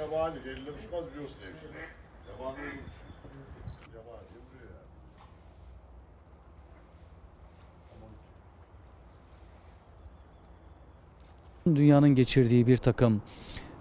Yabani. Elinde uçmaz biliyorsun evcini. Yabani olurmuş. Yabani vuruyor yani. Dünyanın geçirdiği bir takım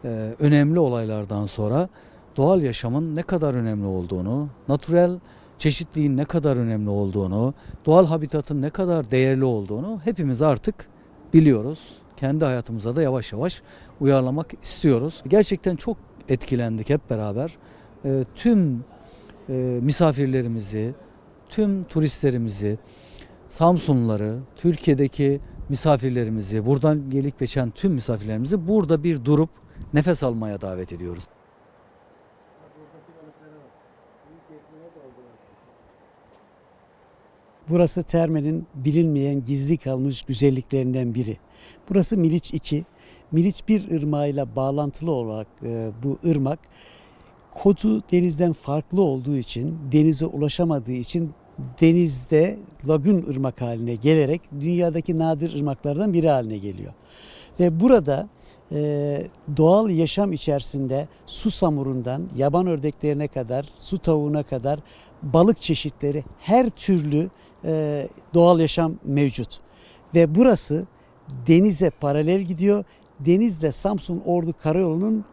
e, önemli olaylardan sonra doğal yaşamın ne kadar önemli olduğunu, natürel çeşitliliğin ne kadar önemli olduğunu, doğal habitatın ne kadar değerli olduğunu hepimiz artık biliyoruz. Kendi hayatımıza da yavaş yavaş uyarlamak istiyoruz. Gerçekten çok etkilendik hep beraber. E, tüm e, misafirlerimizi, tüm turistlerimizi, Samsunluları, Türkiye'deki misafirlerimizi, buradan gelip geçen tüm misafirlerimizi burada bir durup nefes almaya davet ediyoruz. Burası Terme'nin bilinmeyen gizli kalmış güzelliklerinden biri. Burası Miliç 2. Miliç 1 ırmağıyla bağlantılı olarak e, bu ırmak kodu denizden farklı olduğu için, denize ulaşamadığı için denizde lagün ırmak haline gelerek dünyadaki nadir ırmaklardan biri haline geliyor. Ve burada e, doğal yaşam içerisinde su samurundan yaban ördeklerine kadar, su tavuğuna kadar balık çeşitleri her türlü e, doğal yaşam mevcut. Ve burası denize paralel gidiyor. Denizle Samsun Ordu Karayolu'nun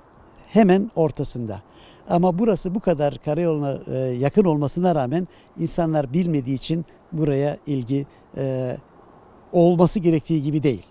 hemen ortasında. Ama burası bu kadar karayoluna e, yakın olmasına rağmen insanlar bilmediği için buraya ilgi e, olması gerektiği gibi değil.